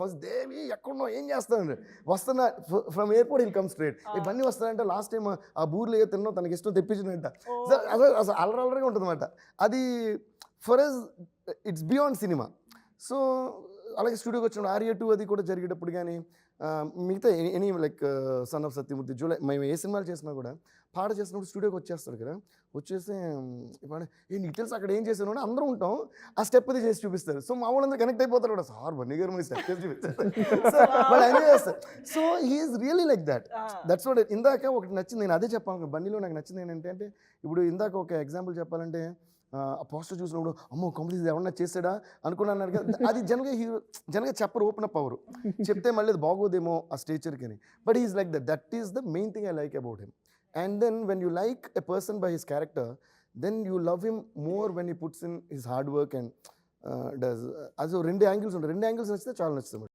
First దేవి ఎక్కడున్నావు? ఏం చేస్తాను వస్తున్నా from airport will come straight. ఈ బన్నీ వస్తానంటే లాస్ట్ టైం ఆ బూర్లు ఏ తిన్నావు తనకి ఇష్టం తెప్పించినట్ట అసలు అసలు అల్లరల్లరిగా ఉంటుంది అది for us it's beyond cinema. So అలాగే స్టూడియోకి వచ్చిన ఆర్య టూ అది కూడా జరిగేటప్పుడు కానీ మిగతా any like son of Satyamurthy Julayi మేము ఏ సినిమాలు చేసినా కూడా పాట చేసినప్పుడు స్టూడియోకి వచ్చేస్తాడు కదా వచ్చేసి ఇప్పుడు ఏ నీకు తెలుసు అక్కడ ఏం చేశాను అని అందరూ ఉంటాం ఆ స్టెప్ అది చేసి చూపిస్తారు. సో మా వాళ్ళందరూ కనెక్ట్ అయిపోతారు కూడా సార్ బన్నీ గారు మీ స్టెప్ చేసి చూపిస్తారు. So he is really like that that's what ఇందాక ఒకటి నచ్చింది నేను అదే చెప్పాను బండిలో నాకు నచ్చింది ఏంటంటే అంటే ఇప్పుడు ఇందాక ఒక ఎగ్జాంపుల్ చెప్పాలంటే ఆ పోస్టర్ చూసినప్పుడు అమ్మో కంపెనీ ఎవరన్నా చేశాడా? అనుకున్నాను కదా. అది జనగా హీరో జనగా చెప్పరు ఓపెన్ అప్ అవరు చెప్తే మళ్ళీ అది బాగోదేమో ఆ స్టేచర్కి అని but is like that that is the main thing I like about him and then when you like a person by his character then you love him more when you puts in his hard work and does అది రెండు angles ఉంటాయి. రెండు angles నచ్చితే చాలా నచ్చుతుంది.